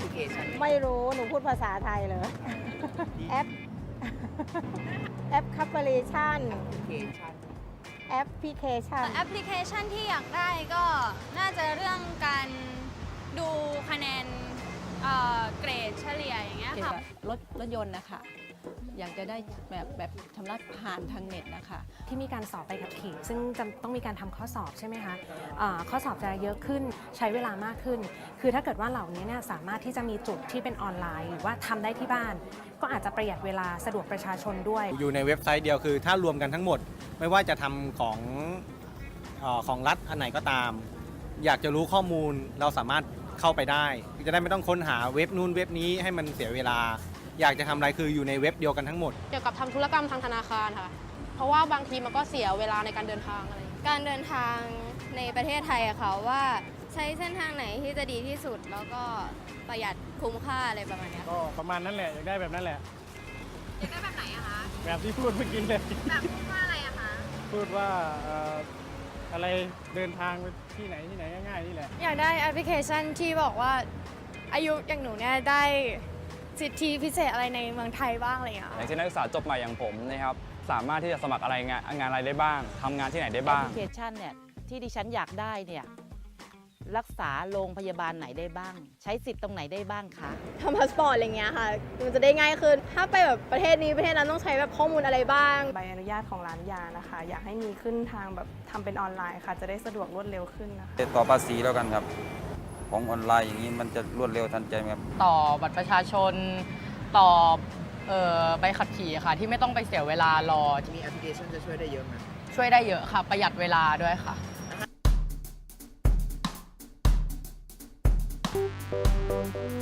แอปพลิเคชันไม่รู้ หนูพูดภาษาไทยเลย แอป แอปคัพเปอร์ชันแอปพลิเคชันแอปพลิเคชันแอปพลิเคชันที่อยากได้ก็น่าจะเรื่องการดูคะแนนเอ่อเกรดเฉลี่ยอย่างเงี้ยเกี่ยวค่ะกับรถรถยนต์นะคะ อยากจะได้แบบแบบชำระผ่านทางเน็ตนะคะ ที่มีการสอบใบขับขี่ ซึ่งจะต้องมีการทำข้อสอบใช่ไหมคะอ่าข้อสอบจะเยอะขึ้นใช้เวลามากขึ้น คือถ้าเกิดว่าเหล่านี้เนี่ยสามารถที่จะมีจุดที่เป็นออนไลน์ หรือว่าทำได้ที่บ้าน ก็อาจจะประหยัดเวลาสะดวกประชาชนด้วย อยู่ในเว็บไซต์เดียวคือ ถ้ารวมกันทั้งหมด ไม่ว่าจะทำของเออของรัฐอันไหนก็ตาม อยากจะรู้ข้อมูลเราสามารถเข้าไปได้ จะได้ไม่ต้องค้นหาเว็บนู่นเว็บนี้ให้มันเสียเวลา อยากจะทำอะไรคืออยู่ในเว็บเดียวกันทั้งหมด เกี่ยวกับทำธุรกรรมทางธนาคารค่ะ เพราะว่าบางทีมันก็เสียเวลาในการเดินทางอะไรอย่างเงี้ย การเดินทางในประเทศไทยอะค่ะว่าใช้เส้นทางไหนที่จะดีที่สุด แล้วก็ประหยัดคุ้มค่าอะไรประมาณเนี้ยก็ประมาณนั้นแหละ อยากได้แบบนั้นแหละ อยากได้แบบไหนอะคะ แบบที่พูดเมื่อกี้เลย แบบพูดว่าอะไรอะคะ พูดว่าเอ่ออะไรเดินทางไปที่ไหนที่ไหนง่ายๆนี่แหละ อยากได้แอปพลิเคชันที่บอกว่าอายุอย่างหนูเนี่ยได้ สิทธิพิเศษอะไรในเมืองไทยบ้างอะไรอย่างเงี้ยอย่างเช่นนักศึกษาจบใหม่อย่างผมนะครับสามารถที่จะสมัครอะไรงานงานอะไรได้บ้างทำงานที่ไหนได้แอปบ้างพลิเคชันเนี่ยที่ดิฉันอยากได้เนี่ยรักษาโรงพยาบาลไหนได้บ้าง ใช้สิทธิ์ตรงไหนได้บ้างคะทำพาสปอร์ตอะไรเงี้ยค่ะ มันจะได้ง่ายขึ้น ถ้าไปแบบประเทศนี้ประเทศนั้นต้องใช้แบบข้อมูลอะไรบ้าง ใบอนุญาตของร้านยานะคะ อยากให้มีขึ้นทางแบบทำเป็นออนไลน์ค่ะ จะได้สะดวกรวดเร็วขึ้นนะคะต่อภาษีแล้วกันครับ ของออนไลน์อย่างนี้มันจะรวดเร็วทันใจไหมครับ ต่อบัตรประชาชนต่อเอ่ใบขับขี่ค่ะ ที่ไม่ต้องไปเสียเวลารอมีแอปพลิเคชันจะช่วยได้เยอะไหมช่วยได้เยอะค่ะ ประหยัดเวลาด้วยค่ะ Thank you.